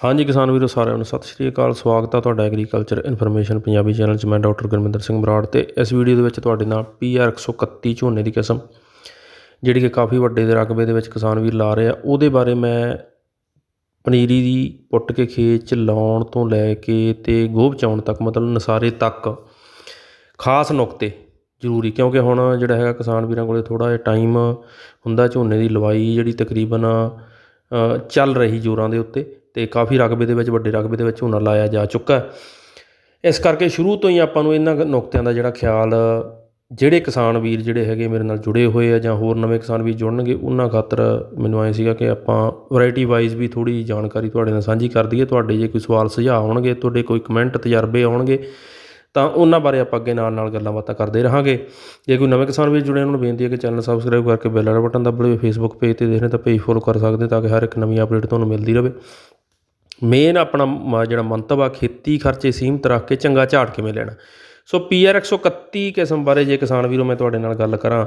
ਹਾਂਜੀ ਕਿਸਾਨ ਵੀਰੋ, ਸਾਰਿਆਂ ਨੂੰ ਸਤਿ ਸ਼੍ਰੀ ਅਕਾਲ। ਸਵਾਗਤ ਹੈ ਤੁਹਾਡਾ ਐਗਰੀਕਲਚਰ ਇਨਫੋਰਮੇਸ਼ਨ ਪੰਜਾਬੀ ਚੈਨਲ 'ਚ। ਮੈਂ ਡਾਕਟਰ ਗੁਰਮਿੰਦਰ ਸਿੰਘ ਬਰਾੜ ਤੇ ਇਸ ਵੀਡੀਓ ਦੇ ਵਿੱਚ ਤੁਹਾਡੇ ਨਾਲ PR 131 ਝੋਨੇ ਦੀ ਕਿਸਮ, ਜਿਹੜੀ ਕਿ ਕਾਫੀ ਵੱਡੇ ਦੇ ਰਕਬੇ ਦੇ ਵਿੱਚ ਕਿਸਾਨ ਵੀਰ ਲਾ ਰਹੇ ਆ। ਉਹਦੇ ਬਾਰੇ ਮੈਂ ਪਨੀਰੀ ਦੀ ਪੁੱਟ ਕੇ ਖੇਤ 'ਚ ਲਾਉਣ ਤੋਂ ਲੈ ਕੇ ਤੇ ਗੋਭ ਚਾਉਣ ਤੱਕ, ਮਤਲਬ ਨਸਾਰੇ ਤੱਕ ਖਾਸ ਨੁਕਤੇ ਜ਼ਰੂਰੀ, ਕਿਉਂਕਿ ਹੁਣ ਜਿਹੜਾ ਹੈਗਾ ਕਿਸਾਨ ਵੀਰਾਂ ਕੋਲੇ ਥੋੜਾ ਜਿਹਾ ਟਾਈਮ ਹੁੰਦਾ ਝੋਨੇ ਦੀ ਲਵਾਈ ਜਿਹੜੀ ਤਕਰੀਬਨ ਚੱਲ ਰਹੀ ਜੋਰਾਂ ਦੇ ਉੱਤੇ। ਤੇ ਕਾਫੀ ਰਕਬੇ ਦੇ ਵਿੱਚ, ਵੱਡੇ ਰਕਬੇ ਦੇ ਵਿੱਚ ਝੋਨਾ ਲਾਇਆ ਜਾ ਚੁੱਕਾ ਇਸ ਕਰਕੇ ਸ਼ੁਰੂ ਤੋਂ ਹੀ ਆਪਾਂ ਨੂੰ ਇਹਨਾਂ ਨੁਕਤਿਆਂ ਦਾ ਜਿਹੜਾ ਖਿਆਲ, ਜਿਹੜੇ ਕਿਸਾਨ ਵੀਰ ਜਿਹੜੇ ਹੈਗੇ ਮੇਰੇ ਨਾਲ ਜੁੜੇ ਹੋਏ ਆ ਜਾਂ ਹੋਰ ਨਵੇਂ ਕਿਸਾਨ ਵੀਰ ਜੁੜਨਗੇ, ਉਹਨਾਂ ਖਾਤਰ ਮੈਨੂੰ ਐਂ ਸੀਗਾ ਕਿ ਆਪਾਂ ਵੈਰਾਈਟੀ ਵਾਈਜ਼ ਵੀ ਥੋੜੀ ਜਾਣਕਾਰੀ ਤੁਹਾਡੇ ਨਾਲ ਸਾਂਝੀ ਕਰ ਦਈਏ। ਤੁਹਾਡੇ ਜੇ ਕੋਈ ਸਵਾਲ, ਸੁਝਾਅ ਆਉਣਗੇ, ਤੁਹਾਡੇ ਕੋਈ ਕਮੈਂਟ ਤਜਰਬੇ ਆਉਣਗੇ, ਤਾਂ ਉਹਨਾਂ ਬਾਰੇ ਆਪਾਂ ਅੱਗੇ ਨਾਲ ਨਾਲ ਗੱਲਾਂ ਬਾਤਾਂ ਕਰਦੇ ਰਹਾਂਗੇ। ਜੇ ਕੋਈ ਨਵੇਂ ਕਿਸਾਨ ਵੀਰ ਜੁੜੇ ਉਹਨਾਂ ਨੂੰ ਬੇਨਤੀ ਹੈ ਕਿ ਚੈਨਲ ਸਬਸਕ੍ਰਾਈਬ ਕਰਕੇ ਬੈਲ ਵਾਲਾ ਬਟਨ ਦਬਾ ਲਓ। ਫੇਸਬੁੱਕ ਪੇਜ ਤੇ ਦੇਖਣੇ ਤਾਂ ਪੇਜ ਫੋਲੋ ਕਰ ਸਕਦੇ ਤਾਂ ਕਿ ਹਰ ਇੱਕ ਨਵੀਂ ਅਪਡੇਟ ਤੁਹਾਨੂੰ ਮਿਲਦੀ ਰਹੇ। ਮੇਨ ਆਪਣਾ ਮ- ਜਿਹੜਾ ਮੰਤਵ ਆ, ਖੇਤੀ ਖਰਚੇ ਸੀਮਿਤ ਰੱਖ ਕੇ ਚੰਗਾ ਝਾੜ ਕਿਵੇਂ ਲੈਣਾ। ਸੋ ਪੀ ਪੀਆਰ 131 ਕਿਸਮ ਬਾਰੇ ਜੇ ਕਿਸਾਨ ਵੀਰੋ ਮੈਂ ਤੁਹਾਡੇ ਨਾਲ ਗੱਲ ਕਰਾਂ,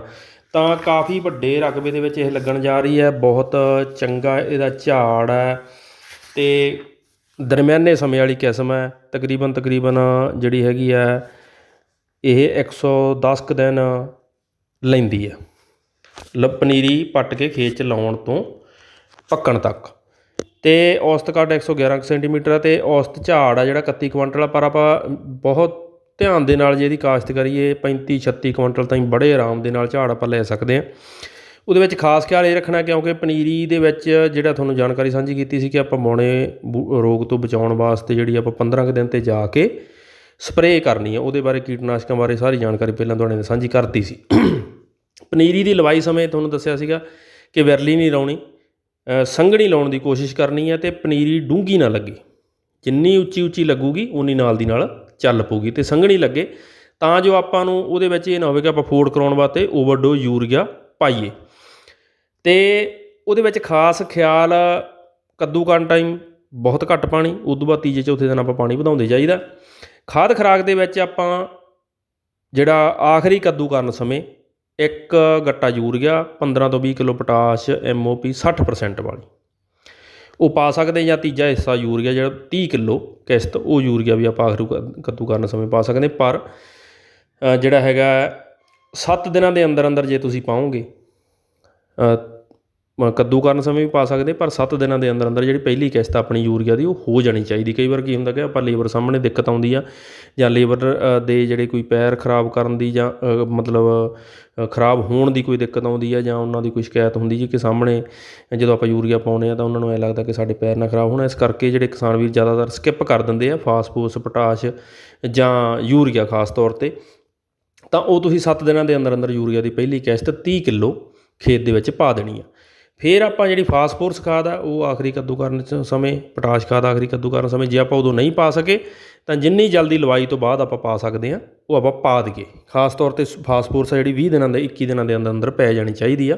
ਤਾਂ ਕਾਫੀ ਵੱਡੇ ਰਕਬੇ ਦੇ ਵਿੱਚ ਇਹ ਲੱਗਣ ਜਾ ਰਹੀ ਹੈ। ਬਹੁਤ ਚੰਗਾ ਇਹਦਾ ਝਾੜ ਹੈ ਤੇ ਦਰਮਿਆਨੇ ਸਮੇਂ ਵਾਲੀ ਕਿਸਮ ਹੈ। ਤਕਰੀਬਨ ਤਕਰੀਬਨ ਜਿਹੜੀ ਹੈਗੀ ਹੈ, ਇਹ 110 ਕੁ ਦਿਨ ਲੈਂਦੀ ਹੈ। ਲ, ਪਨੀਰੀ ਪੱਟ ਕੇ ਖੇਤ ਚ ਲਾਉਣ ਤੋਂ ਪੱਕਣ ਤੱਕ। ਅਤੇ ਔਸਤ ਕੱਢ ਇੱਕ ਸੌ ਗਿਆਰਾਂ ਕੁ ਸੈਂਟੀਮੀਟਰ ਆ ਅਤੇ ਔਸਤ ਝਾੜ ਆ ਜਿਹੜਾ 31 ਕੁਇੰਟਲ ਆ, ਪਰ ਆਪਾਂ ਬਹੁਤ ਧਿਆਨ ਦੇ ਨਾਲ ਜੇ ਇਹਦੀ ਕਾਸ਼ਤ ਕਰੀਏ 35 36 ਕੁਇੰਟਲ ਤਾਈਂ ਬੜੇ ਆਰਾਮ ਦੇ ਨਾਲ ਝਾੜ ਆਪਾਂ ਲੈ ਸਕਦੇ ਹਾਂ ਉਹਦੇ ਵਿੱਚ ਖਾਸ ਖਿਆਲ ਇਹ ਰੱਖਣਾ ਕਿਉਂਕਿ ਪਨੀਰੀ ਦੇ ਵਿੱਚ ਜਿਹੜਾ ਤੁਹਾਨੂੰ ਜਾਣਕਾਰੀ ਸਾਂਝੀ ਕੀਤੀ ਸੀ ਕਿ ਆਪਾਂ ਮੌਣੇ ਬੂ- ਰੋਗ ਤੋਂ ਬਚਾਉਣ ਵਾਸਤੇ ਜਿਹੜੀ ਆਪਾਂ 15 ਕੁ ਦਿਨ ਤੇ ਜਾ ਕੇ ਸਪਰੇਅ ਕਰਨੀ ਹੈ ਉਹਦੇ ਬਾਰੇ ਕੀਟਨਾਸ਼ਕਾਂ ਬਾਰੇ ਸਾਰੀ ਜਾਣਕਾਰੀ ਪਹਿਲਾਂ ਤੁਹਾਡੇ ਨਾਲ ਸਾਂਝੀ ਕਰਤੀ ਸੀ। ਪਨੀਰੀ ਦੀ ਲਵਾਈ ਸਮੇਂ ਤੁਹਾਨੂੰ ਦੱਸਿਆ ਸੀਗਾ ਕਿ ਵਿਰਲੀ ਨਹੀਂ ਲਾਉਣੀ ਸੰਘਣੀ ਲਾਉਣ ਦੀ ਕੋਸ਼ਿਸ਼ ਕਰਨੀ ਹੈ ਤੇ ਪਨੀਰੀ ਡੂੰਗੀ ਨਾ ਲੱਗੇ। ਜਿੰਨੀ ਉੱਚੀ ਉੱਚੀ ਲੱਗੂਗੀ ਉਨੀ ਨਾਲ ਦੀ ਨਾਲ ਚੱਲ ਪਊਗੀ ਤੇ ਸੰਘਣੀ ਲੱਗੇ। ਤਾਂ ਜੋ ਆਪਾਂ ਨੂੰ ਉਹਦੇ ਵਿੱਚ ਇਹ ਨਾ ਹੋਵੇ ਕਿ ਆਪਾਂ ਫੋੜ ਕਰਾਉਣ ਵਾਸਤੇ ਓਵਰਡੋ ਯੂਰੀਆ ਪਾਈਏ। ਤੇ ਉਹਦੇ ਵਿੱਚ ਖਾਸ ਖਿਆਲ ਕੱਦੂ ਕਰਨ ਟਾਈਮ, ਬਹੁਤ ਘੱਟ ਪਾਣੀ, ਉਦੋਂ ਬਾਅਦ ਤੀਜੇ ਚੌਥੇ ਦਿਨ ਆਪਾਂ ਪਾਣੀ ਵਧਾਉਂਦੇ ਜਾਈਦਾ। ਖਾਦ ਖਰਾਕ ਦੇ ਵਿੱਚ ਆਪਾਂ ਜਿਹੜਾ ਆਖਰੀ ਕੱਦੂ ਕਰਨ ਸਮੇਂ ਇੱਕ ਗੱਟਾ ਯੂਰੀਆ 15 ਤੋਂ 20 ਕਿਲੋ ਪੋਟਾਸ਼ ਐਮਓਪੀ 60% ਵਾਲੀ। ਉਹ ਪਾ ਸਕਦੇ ਜਾਂ ਤੀਜਾ ਹਿੱਸਾ ਯੂਰੀਆ ਜਿਹੜਾ 30 ਕਿਲੋ ਕਿਸ਼ਤ, ਉਹ ਯੂਰੀਆ ਵੀ ਆਪਾਂ ਆਖਰੂ ਕ- ਕੱਦੂ ਕਰਨ ਸਮੇਂ ਪਾ ਸਕਦੇ ਪਰ ਜਿਹੜਾ ਹੈਗਾ 7 ਦਿਨਾਂ ਦੇ ਅੰਦਰ ਅੰਦਰ ਜੇ ਤੁਸੀਂ ਪਾਓਗੇ ਕੱਦੂ ਕਰਨ ਸਮੇਂ ਵੀ ਪਾ ਸਕਦੇ, ਪਰ ਸੱਤ ਦਿਨਾਂ ਦੇ ਅੰਦਰ ਅੰਦਰ ਜਿਹੜੀ ਪਹਿਲੀ ਕਿਸ਼ਤ ਆਪਣੀ ਯੂਰੀਆ ਦੀ, ਉਹ ਹੋ ਜਾਣੀ ਚਾਹੀਦੀ। ਕਈ ਵਾਰ ਕੀ ਹੁੰਦਾ ਕਿ ਆਪਾਂ ਲੇਬਰ ਸਾਹਮਣੇ ਦਿੱਕਤ ਆਉਂਦੀ ਆ, ਜਾਂ ਲੇਬਰ ਦੇ ਜਿਹੜੇ ਕੋਈ ਪੈਰ ਖਰਾਬ ਕਰਨ ਦੀ ਜਾਂ ਮਤਲਬ ਖਰਾਬ ਹੋਣ ਦੀ ਕੋਈ ਦਿੱਕਤ ਆਉਂਦੀ ਆ, ਜਾਂ ਉਹਨਾਂ ਦੀ ਕੋਈ ਸ਼ਿਕਾਇਤ ਹੁੰਦੀ ਜੀ ਕਿ ਸਾਹਮਣੇ ਜਦੋਂ ਆਪਾਂ ਯੂਰੀਆ ਪਾਉਂਦੇ ਆ ਤਾਂ ਉਹਨਾਂ ਨੂੰ ਐ ਲੱਗਦਾ ਕਿ ਸਾਡੇ ਪੈਰ ਨਾ ਖਰਾਬ ਹੋਣ। ਇਸ ਕਰਕੇ ਜਿਹੜੇ ਕਿਸਾਨ ਵੀਰ ਜ਼ਿਆਦਾਤਰ ਸਕਿਪ ਕਰ ਦਿੰਦੇ ਆ ਫਾਸਫੋਰਸ ਪੋਟਾਸ਼ ਜਾਂ ਯੂਰੀਆ ਖਾਸ ਤੌਰ ਤੇ। ਤਾਂ ਉਹ ਤੁਸੀਂ 7 ਦਿਨਾਂ ਦੇ ਅੰਦਰ ਅੰਦਰ ਯੂਰੀਆ ਦੀ ਪਹਿਲੀ ਕਿਸ਼ਤ 30 ਕਿਲੋ ਖੇਤ ਦੇ ਵਿੱਚ ਪਾ ਦੇਣੀ ਆ। ਫਿਰ ਆਪਾਂ ਜਿਹੜੀ ਫਾਸਫੋਰਸ ਖਾਦ ਆ ਉਹ ਆਖਰੀ ਕੱਦੂ ਕਰਨ ਸਮੇਂ, ਪੋਟਾਸ਼ ਖਾਦ ਆਖਰੀ ਕੱਦੂ ਕਰਨ ਸਮੇਂ, ਜੇ ਆਪਾਂ ਉਦੋਂ ਨਹੀਂ ਪਾ ਸਕੇ, ਤਾਂ ਜਿੰਨੀ ਜਲਦੀ ਲਵਾਈ ਤੋਂ ਬਾਅਦ ਆਪਾਂ ਪਾ ਸਕਦੇ ਆ ਉਹ ਆਪਾਂ ਪਾ ਦਈਏ ਖਾਸ ਤੌਰ ਤੇ ਫਾਸਫੋਰਸ ਆ ਜਿਹੜੀ 20 ਦਿਨਾਂ ਦੇ 21 ਦਿਨਾਂ ਦੇ ਅੰਦਰ ਅੰਦਰ ਪੈ ਜਾਣੀ ਚਾਹੀਦੀ ਆ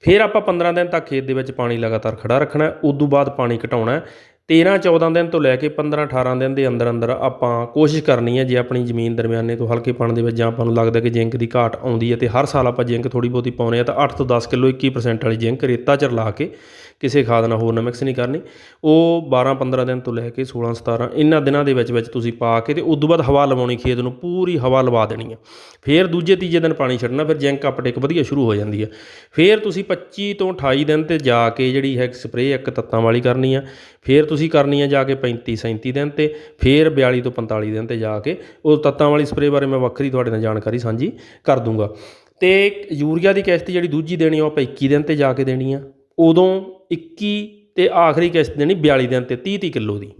ਫਿਰ ਆਪਾਂ 15 ਦਿਨ ਤੱਕ ਖੇਤ ਦੇ ਵਿੱਚ ਪਾਣੀ ਲਗਾਤਾਰ ਖੜਾ ਰੱਖਣਾ ਹੈ। ਤੋਂ ਬਾਅਦ ਪਾਣੀ ਘਟਾਉਣਾ 13 14 ਦਿਨ ਤੋਂ ਲੈ ਕੇ 15 18 ਦਿਨ ਦੇ ਅੰਦਰ ਅੰਦਰ ਆਪਾਂ ਕੋਸ਼ਿਸ਼ ਕਰਨੀ ਹੈ ਜੇ ਆਪਣੀ ਜ਼ਮੀਨ ਦਰਮਿਆਨੇ ਤੋਂ ਹਲਕੇ ਪਾਣੀ ਦੇ ਵਿੱਚ ਜਾਂ ਆਪਾਂ ਨੂੰ ਲੱਗਦਾ ਕਿ ਜ਼ਿੰਕ ਦੀ ਘਾਟ ਆਉਂਦੀ ਹੈ ਤੇ ਹਰ ਸਾਲ ਆਪਾਂ ਜ਼ਿੰਕ ਥੋੜੀ ਬਹੁਤੀ ਪਾਉਨੇ ਆ ਤਾਂ 8 ਤੋਂ 10 ਕਿਲੋ 21% ਵਾਲੀ ਜ਼ਿੰਕ ਰੇਤਾ ਚ ਰਲਾ ਕੇ ਕਿਸੇ ਖਾਦ ਨਾਲ ਹੋਰ ਨਾਲ ਮਿਕਸ ਨਹੀਂ ਕਰਨੀ। ਉਹ 12 15 ਦਿਨ ਤੋਂ ਲੈ ਕੇ 16 17 ਇਹਨਾਂ ਦਿਨਾਂ ਦੇ ਵਿੱਚ ਵਿੱਚ ਤੁਸੀਂ ਪਾ ਕੇ ਤੇ ਤੋਂ ਬਾਅਦ ਹਵਾ ਲਵਾਉਣੀ, ਖੇਤ ਨੂੰ ਪੂਰੀ ਹਵਾ ਲਵਾ ਦੇਣੀ ਹੈ। ਫਿਰ ਦੂਜੇ ਤੀਜੇ ਦਿਨ ਪਾਣੀ ਛੱਡਣਾ, ਫਿਰ ਜ਼ਿੰਕ ਅਪਟੇਕ ਵਧੀਆ ਸ਼ੁਰੂ ਹੋ ਜਾਂਦੀ ਹੈ। ਫਿਰ ਤੁਸੀਂ 25 ਤੋਂ 28 ਦਿਨ ਤੇ ਜਾ ਕੇ ਜਿਹੜੀ ਹੈ ਸਪਰੇਅ ਇੱਕ ਤੱਤਾਂ ਵਾਲੀ ਕਰਨੀ ਆ ਫਿਰ ਤੁਸੀਂ ਕਰਨੀ ਆ ਜਾ ਕੇ 35 37 ਦਿਨ ਤੇ, ਫਿਰ 42 ਤੋਂ 45 ਦਿਨ ਤੇ ਜਾ ਕੇ ਉਹ ਤੱਤਾਂ ਵਾਲੀ ਸਪਰੇਅ ਬਾਰੇ ਮੈਂ ਵੱਖਰੀ ਤੁਹਾਡੇ ਨਾਲ ਜਾਣਕਾਰੀ ਸਾਂਝੀ ਕਰ ਦੂੰਗਾ। ਤੇ ਯੂਰੀਆ ਦੀ ਕਿਸ਼ਤ ਜਿਹੜੀ ਦੂਜੀ ਦੇਣੀ ਆ, ਉਹ ਆਪਾਂ 21 ਦਿਨ ਤੇ ਜਾ ਕੇ ਦੇਣੀ ਆ। ਉਦੋਂ 21 ਤੇ ਆਖਰੀ ਕਿਸ਼ਤ ਦੇਣੀ 42 ਦਿਨ ਤੇ 30 30 ਕਿਲੋ ਦੀ।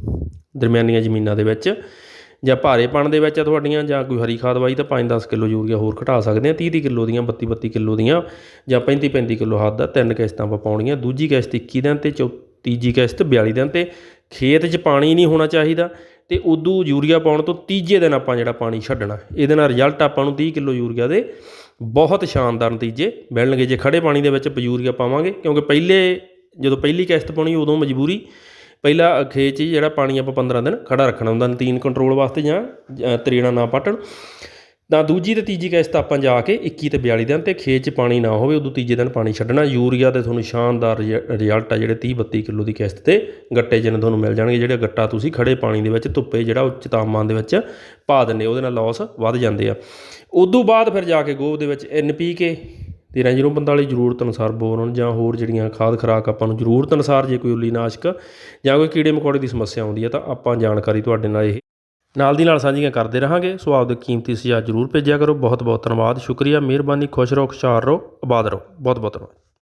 ਦਰਮਿਆਨੀਆਂ ਜ਼ਮੀਨਾਂ ਦੇ ਵਿੱਚ ਜਾਂ ਭਾਰੇਪਣ ਦੇ ਵਿੱਚ ਆ ਤੁਹਾਡੀਆਂ, ਜਾਂ ਕੋਈ ਹਰੀ ਖਾਦ ਵਾਈ ਤਾਂ 5-10 ਕਿਲੋ ਯੂਰੀਆ ਹੋਰ ਘਟਾ ਸਕਦੇ ਆ 30-30 ਕਿਲੋ ਦੀਆਂ 32-32 ਕਿਲੋ ਦੀਆਂ, ਜਾਂ 35-35 ਕਿਲੋ ਹੱਦ ਦਾ ਤਿੰਨ ਕਿਸ਼ਤਾਂ ਆਪਾਂ ਪਾਉਣੀਆਂ। ਦੂਜੀ ਕਿਸ਼ਤ 21 ਦਿਨ ਤੇ, ਚੌ ਤੀਜੀ ਕਿਸ਼ਤ 42 ਦਿਨ ਤੇ ਖੇਤ 'ਚ ਪਾਣੀ ਨਹੀਂ ਹੋਣਾ ਚਾਹੀਦਾ ਤੇ ਉਦੋਂ ਯੂਰੀਆ ਪਾਉਣ ਤੋਂ ਤੀਜੇ ਦਿਨ ਆਪਾਂ ਜਿਹੜਾ ਪਾਣੀ ਛੱਡਣਾ। ਇਹਦੇ ਨਾਲ ਰਿਜ਼ਲਟ ਆਪਾਂ ਨੂੰ 30 ਕਿਲੋ ਯੂਰੀਆ ਦੇ ਬਹੁਤ ਸ਼ਾਨਦਾਰ ਨਤੀਜੇ ਮਿਲਣਗੇ। ਜੇ ਖੜੇ ਪਾਣੀ ਦੇ ਵਿੱਚ ਯੂਰੀਆ ਪਾਵਾਂਗੇ ਕਿਉਂਕਿ ਪਹਿਲੇ ਜਦੋਂ ਪਹਿਲੀ ਕਿਸ਼ਤ ਪਾਉਣੀ ਉਦੋਂ ਮਜਬੂਰੀ ਪਹਿਲਾ ਖੇਤ 'ਚ ਹੀ ਜਿਹੜਾ ਪਾਣੀ ਆਪਾਂ 15 ਦਿਨ ਖੜਾ ਰੱਖਣਾ ਹੁੰਦਾ ਨਤੀਨ ਕੰਟਰੋਲ ਵਾਸਤੇ ਜਾਂ ਅ, ਨਾ ਪੱਟਣ। ਤਾਂ ਦੂਜੀ ਤੇ ਤੀਜੀ ਕਿਸ਼ਤ ਆਪਾਂ ਜਾ ਕੇ 21 ਤੇ 42 ਦਿਨ ਤੇ ਖੇਤ 'ਚ ਪਾਣੀ ਨਾ ਹੋਵੇ, ਉਦੋਂ ਤੀਜੇ ਦਿਨ ਪਾਣੀ ਛੱਡਣਾ। ਯੂਰੀਆ ਦੇ ਤੁਹਾਨੂੰ ਸ਼ਾਨਦਾਰ ਰਿਜ- ਰਿਜ਼ਲਟ ਆ ਜਿਹੜੇ 30 32 ਕਿਲੋ ਦੀ ਕਿਸ਼ਤ ਤੇ ਗੱਟੇ ਜਿਹਨੇ ਤੁਹਾਨੂੰ ਮਿਲ ਜਾਣਗੇ, ਜਿਹੜੇ ਗੱਟਾ ਤੁਸੀਂ ਖੜੇ ਪਾਣੀ ਦੇ ਵਿੱਚ ਧੁੱਪੇ ਜਿਹੜਾ ਉੱਚ ਤਾਪਮਾਨ ਦੇ ਵਿੱਚ ਪਾ ਦਿੰਦੇ ਉਹਦੇ ਨਾਲ ਲਾਸ ਵੱਧ ਜਾਂਦੇ ਆ। ਉਦੋਂ ਬਾਅਦ ਫਿਰ ਜਾ ਕੇ ਗੋਹ ਦੇ ਵਿੱਚ ਐਨਪੀਕੇ 13045 ਜ਼ਰੂਰਤ ਅਨੁਸਾਰ ਬੋਰਨ ਜਾਂ ਹੋਰ ਜਿਹੜੀਆਂ ਖਾਦ ਖੁਰਾਕ ਆਪਾਂ ਨੂੰ ਜ਼ਰੂਰਤ ਅਨੁਸਾਰ ਜੇ ਕੋਈ ਉੱਲੀ ਨਾਸ਼ਕ ਜਾਂ ਕੋਈ ਕੀੜੇ ਮਕੌੜੇ ਦੀ ਸਮੱਸਿਆ ਆਉਂਦੀ ਹੈ ਤਾਂ ਆਪਾਂ ਜਾਣਕਾਰੀ ਤੁਹਾਡੇ ਨਾਲ ਇਹ ਨਾਲ ਦੀ ਨਾਲ ਸਾਂਝੀਆਂ ਕਰਦੇ ਰਹਾਂਗੇ। ਸੋ ਆਪਦੇ ਕੀਮਤੀ ਸੁਝਾਅ ਜ਼ਰੂਰ ਭੇਜਿਆ ਕਰੋ। ਬਹੁਤ ਬਹੁਤ ਧੰਨਵਾਦ। ਸ਼ੁਕਰੀਆ। ਮਿਹਰਬਾਨੀ। ਖੁਸ਼ ਰਹੋ। ਖੁਸ਼ਹਾਲ ਰਹੋ। ਆਬਾਦ ਰਹੋ। ਬਹੁਤ ਬਹੁਤ ਧੰਨਵਾਦ।